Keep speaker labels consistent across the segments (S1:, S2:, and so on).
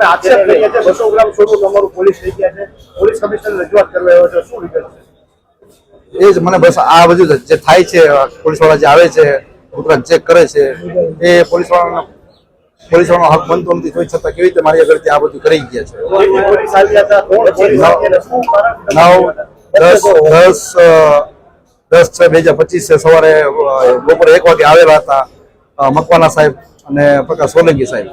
S1: તમે આક્ષેપ કરીએ છે. બસો ગ્રામ સોનું તમારું પોલીસ લઈ ગયા છે પોલીસ કમિશનર રજૂઆત કરવા આવ્યો છે શું વિગત છે?
S2: એ જ મને બસ આ બધું જે થાય છે પોલીસવાળા જે આવે છે ઉપરાંત ચેક કરે છે એ પોલીસ વાળાનો પોલીસ વાળાનો હક બનતો નથી તોય છતાં કેવી રીતે મારી આગળથી આ બધું કરી ગયા છે? નવ દસ દસ દસ છ બે હજાર પચીસ સવારે અ, બપોરે એક વાગે આવેલા હતા મકવાના સાહેબ અને પ્રકાશ સોલંકી સાહેબ.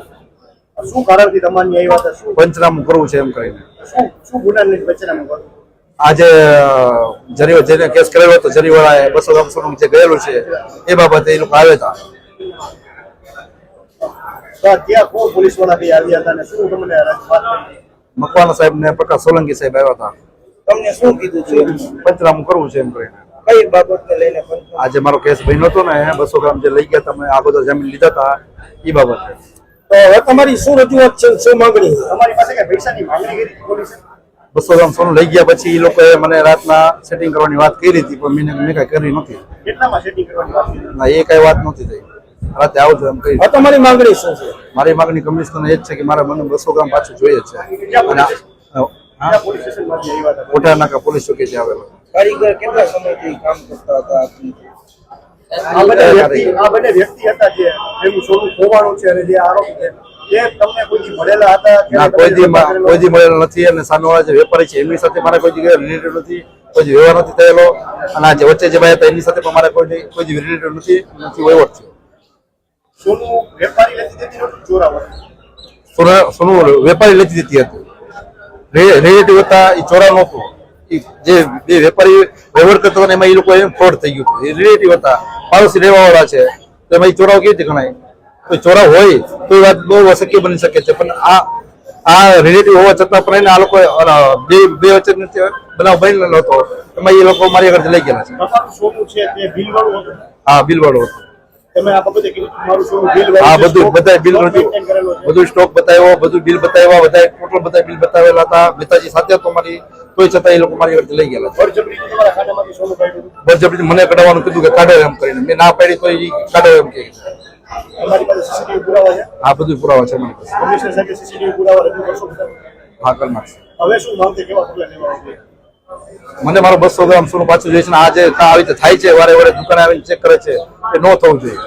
S1: શું કારણથી તમારી આવી વાત શું
S2: પંચનામું કરવું છે એમ કરીને.
S1: શું શું ગુનાની પંચનામું કરવું
S2: આજે જરી જેને કેસ કરેલો હતો જરીવાળાએ બસો સોનું જે ગયેલું છે એ બાબતે એ લોકો આવ્યા હતા.
S1: ત્યાં કોણ પોલીસવાળા બી આવ્યા હતા અને શું તમને
S2: મકવાના સાહેબ ને પ્રકાશ સોલંકી સાહેબ આવ્યા હતા.
S3: તમને શું કીધું છે?
S2: પંચનામું કરવું છે એમ કરીને.
S3: કઈ બાબતને લઈને
S2: આજે મારો કેસ બન્યો હતો ને બસો ગ્રામ જે લઈ ગયા તમે આગોદર જમીન લીધા હતા એ બાબતે.
S3: તો હવે તમારી શું રજૂઆત છે શું માંગણી? છે?
S1: તમારી પાસે કઈ પૈસાની માંગણી કરી પોલીસે?
S2: બસો ગ્રામ સોનું લઈ ગયા પછી એ લોકોએ મને રાતના સેટિંગ કરવાની વાત કરી હતી પણ મેં મેં કાંઈ કરી નથી
S1: કેટલામાં સેટિંગ કરવાની વાત કરી?
S2: ના એ કાંઈ વાત નથી થઈ. રાતે આવજો એમ કહી
S3: તમારી માંગણી શું છે?
S2: મારી માંગણી કમિશનર એ જ છે કે મારે મને બસો ગ્રામ પાછું જોઈએ છે. અને આ-
S1: પોલીસ
S2: ચોકી આવેલા.
S3: કારીગર કેટલા સમયથી કામ કરતા હતા?
S1: આ બંને વ્યક્તિ આ બંને વ્યક્તિ હતા જે એનું સોનું ખોવાણું છે અને જે આરોપી છે હતા?
S2: નથી અને સામેવાળા જે વેપારી છે એમની સાથે મારે કોઈ રિલેટેડ નથી કોઈ વ્યવહાર નથી થયેલો. અને આ વચ્ચે જે ભાઈ હતા સાથે પણ મારે કોઈ કોઈ રિલેટેડ નથી નથી વહીવટ થયો.
S1: સોનું વેપારી લેતી દેતી
S2: સોનું વેપારી લેતી દેતી હતી. રિલેટિવ હતા એ ચોરા નહોતું. જે બે વેપારી વહીવટ કરતો એમાં એ લોકો એમ ફ્રોડ થઈ ગયું હતું. એ રિલેટિવ હતા. પાડોશી રહેવાવાળા છે. તો એમાં એ ચોરાવ કેવી રીતે ગણાય? તો ચોરાવ હોય તો એ વાત બહુ અશક્ય બની શકે છે. પણ આ આ રિલેટિવ હોવા છતાં પણ એને આ લોકો બે બે વચ્ચે બનાવ બનેલો હતો. એમાં એ લોકો મારી આગળ લઈ ગયેલા છે.
S1: બિલ વાળું
S2: હા
S1: બિલવાળો બિલ
S2: હા બધું બધા બિલ. બધું સ્ટોક બતાવ્યો બધું બિલ બતાવ્યા બધા ટોટલ બધા બિલ બતાવેલા હતા. નેતાજી સાથે હતો મારી તોય છતાં એ લોકો મારી આગળ લઈ ગયેલા
S1: હતું.
S2: બળજબરીથી મને કઢાવવાનું કીધું કે કાઢો એમ કરીને. મેં ના પાડી તો એ કાઢો એમ કે. આ બધું પુરાવા છે? હા કર નાખશે મને મારો બસો ગ્રામ સોનું પાછું જોઈએ છે આ જે આવી રીતે થાય છે વારે વારે દુકાને આવીને ચેક કરે છે એ ન થવું જોઈએ.